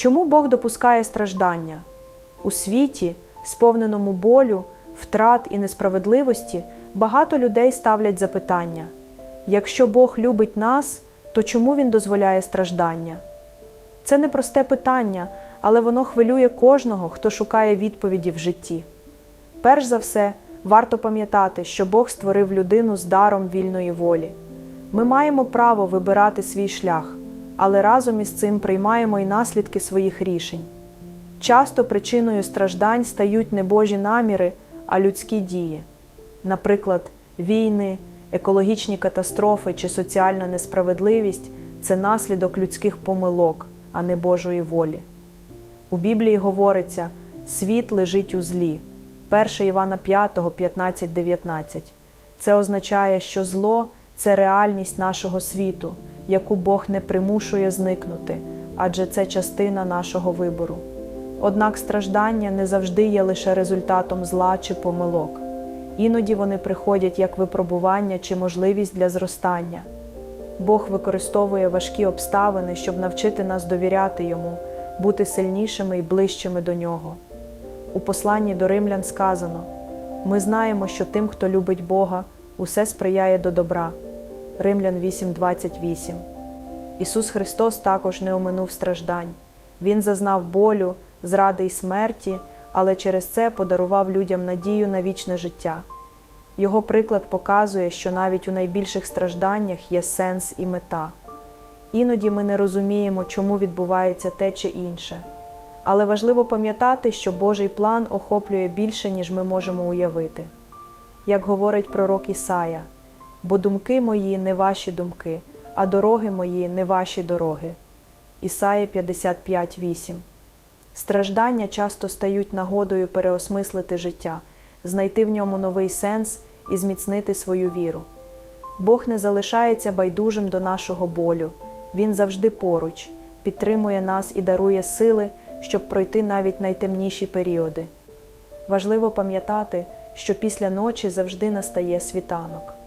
Чому Бог допускає страждання? У світі, сповненому болю, втрат і несправедливості, багато людей ставлять запитання: якщо Бог любить нас, то чому Він дозволяє страждання? Це непросте питання, але воно хвилює кожного, хто шукає відповіді в житті. Перш за все, варто пам'ятати, що Бог створив людину з даром вільної волі. Ми маємо право вибирати свій шлях, але разом із цим приймаємо і наслідки своїх рішень. Часто причиною страждань стають не Божі наміри, а людські дії, наприклад, війни, екологічні катастрофи чи соціальна несправедливість це наслідок людських помилок, а не Божої волі. У Біблії говориться: світ лежить у злі. 1 Івана 5, 15, 19. Це означає, що зло це реальність нашого світу, яку Бог не примушує зникнути, адже це частина нашого вибору. Однак страждання не завжди є лише результатом зла чи помилок. Іноді вони приходять як випробування чи можливість для зростання. Бог використовує важкі обставини, щоб навчити нас довіряти йому, бути сильнішими і ближчими до нього. У посланні до римлян сказано: ми знаємо, що тим, хто любить Бога, усе сприяє до добра. Римлян 8:28. Ісус Христос також не оминув страждань. Він зазнав болю, зради й смерті, але через це подарував людям надію на вічне життя. Його приклад показує, що навіть у найбільших стражданнях є сенс і мета. Іноді ми не розуміємо, чому відбувається те чи інше. Але важливо пам'ятати, що Божий план охоплює більше, ніж ми можемо уявити. Як говорить пророк Ісая, бо думки мої не ваші думки, а дороги мої не ваші дороги. Ісая 55.8 Страждання часто стають нагодою переосмислити життя, знайти в ньому новий сенс і зміцнити свою віру. Бог не залишається байдужим до нашого болю, Він завжди поруч, підтримує нас і дарує сили, щоб пройти навіть найтемніші періоди. Важливо пам'ятати, що після ночі завжди настає світанок.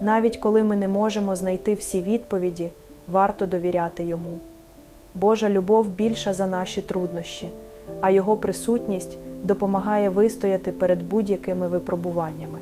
Навіть коли ми не можемо знайти всі відповіді, варто довіряти йому. Божа любов більша за наші труднощі, а Його присутність допомагає вистояти перед будь-якими випробуваннями.